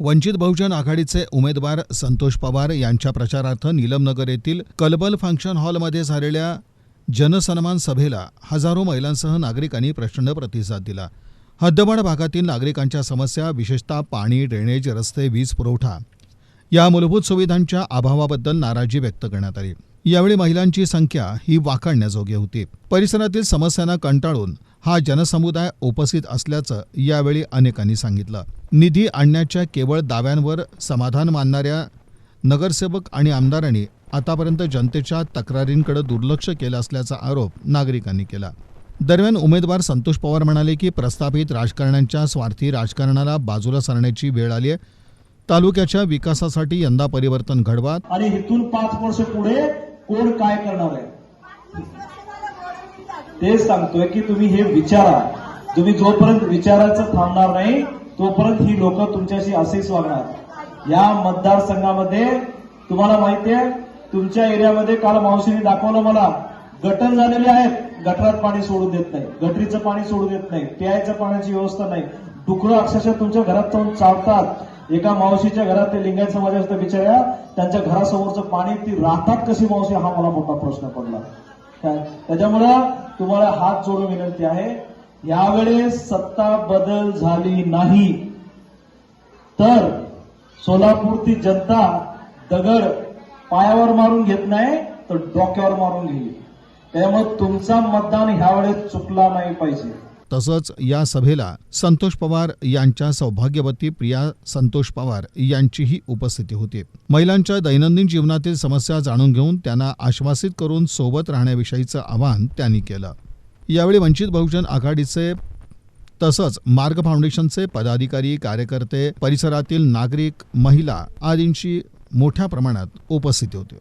वंचित बहुजन आघाडीचे उमेदवार संतोष पवार यांच्या प्रचारार्थ नीलमनगर येथील कलबल फंक्शन हॉलमध्ये झालेल्या जनसन्मान सभेला हजारो महिलांसह नागरिकांनी प्रचंड प्रतिसाद दिला. हद्दवाड भागातील नागरिकांच्या समस्या विशेषतः पाणी ड्रेनेज रस्ते वीज पुरवठा या मूलभूत सुविधांच्या अभावाबद्दल नाराजी व्यक्त करण्यात आली. यावेळी महिलांची संख्या ही वाखाणण्याजोगी होती. परिसरातील समस्यांना कंटाळून हा जनसमुदाय उपस्थित असल्याचं यावेळी अनेकांनी सांगितलं. निधी आणण्याच्या केवळ दाव्यांवर समाधान मानणाऱ्या नगरसेवक आणि आमदारांनी आतापर्यंत जनतेच्या तक्रारींकडे दुर्लक्ष केलं असल्याचा आरोप नागरिकांनी केला. दरम्यान उमेदवार संतोष पवार म्हणाले की प्रस्थापित राजकारण्यांच्या स्वार्थी राजकारणाला बाजूला सरण्याची वेळ आली आहे तालुक्याच्या विकासासाठी यंदा परिवर्तन घडवा. आणि इथून पाच वर्ष पुढे कोण काय करणार आहे? तेच सांगतोय की तुम्ही हे विचारा. तुम्ही जोपर्यंत विचारायचं थांबणार नाही तोपर्यंत ही लोक तुमच्याशी असेच वागणार. या मतदारसंघामध्ये तुम्हाला माहिती आहे तुमच्या एरियामध्ये काल मावशीने दाखवलं मला गटर झालेले आहेत गटरात पाणी सोडू देत नाही गटरीचं पाणी सोडू देत नाही प्यायचं पाण्याची व्यवस्था नाही. डुकरं अक्षरशः तुमच्या घरात जाऊन चावतात एका मावशीच्या घरात ते लिंगायत समाजाच्या बिचाऱ्या त्यांच्या घरासमोरचं पाणी ती राहतात कशी मावशी? हा मला मोठा प्रश्न पडला. काय? त्याच्यामुळं तुम्हाला हात जोडून विनंती आहे यावेळेस सत्ता बदल झाली नाही. तर सोलापूरची जनता दगड पायावर मारून घेत नाही तर डोक्यावर मारून घेईल. त्यामुळे तुमचा मतदान ह्यावेळेस चुकला नाही पाहिजे. तसंच या सभेला संतोष पवार यांच्या सौभाग्यवती प्रिया संतोष पवार यांचीही उपस्थिती होती. महिलांच्या दैनंदिन जीवनातील समस्या जाणून घेऊन त्यांना आश्वासित करून सोबत राहण्याविषयीचं आवाहन त्यांनी केलं. यावेळी वंचित बहुजन आघाडीचे तसंच मार्ग फाउंडेशनचे पदाधिकारी कार्यकर्ते परिसरातील नागरिक महिला आदींची मोठ्या प्रमाणात उपस्थिती होती.